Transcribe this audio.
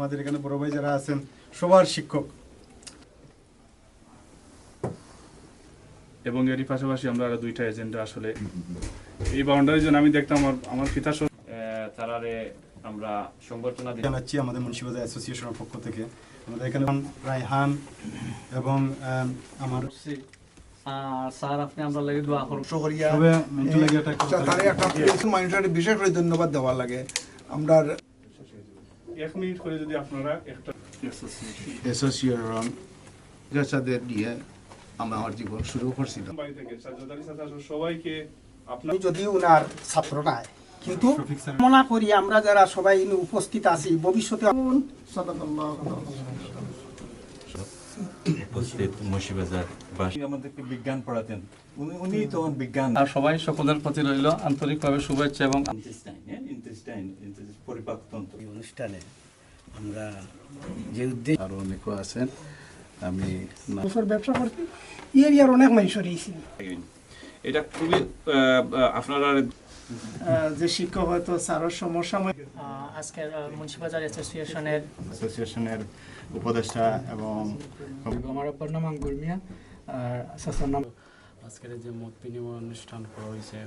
আমাদের এখানে বড় ভাই যারা আছেন সবার শিক্ষক। এবং এরই পাশাপাশি আমরা আরও দুইটা এজেন্ডা আসলে এই বাউন্ডারির জন্য আমি দেখতাম আমার আমার পিতা তারারে আমরা সংবর্ধনা জানাচ্ছি আমাদের মুন্সিবাজার অ্যাসোসিয়েশনের পক্ষ থেকে। আমাদের এখানে রায়হান এবং আমার আর স্যার আপনি আমরা লাগে দোয়া করুন। শহরিয়া তবে mental লাগে একটা আচ্ছা, একটা মানুষের বিশেষ করে ধন্যবাদ দেওয়া লাগে। আমরা এক মিনিট করে যদি আপনারা একটা অ্যাসোসিয়েশন নিয়ে আমার জীবন শুরু করছিলাম। বাড়ি থেকে সাজ্জাদারি সাথে সবাইকে আপনার যদি উনার ছাত্র নাই কিন্তু মনে করি আমরা যারা সবাই উপস্থিত আছি ভবিষ্যতে উপস্থিত আমাদেরকে বিজ্ঞান পড়াতেন। উনি উনি তখন বিজ্ঞান। আর সবাই সকলের প্রতি রইল আন্তরিকভাবে শুভেচ্ছা এবং পরিপাকতন্ত্র। এই অনুষ্ঠানে আমরা যে উদ্দেশ্য আরও আছেন। আমি ব্যবসা করছি এরিয়ার অনেক মানুষ রয়েছে। এটা খুবই আপনারা যে শিক্ষক হয়তো স্যারের সমসাময়িক আজকের মুন্সিবাজার অ্যাসোসিয়েশনের অ্যাসোসিয়েশনের উপদেষ্টা এবং আমার অপর নাম আঙ্গুর মিয়া আর আজকের যে মত বিনিময় অনুষ্ঠান করা হয়েছে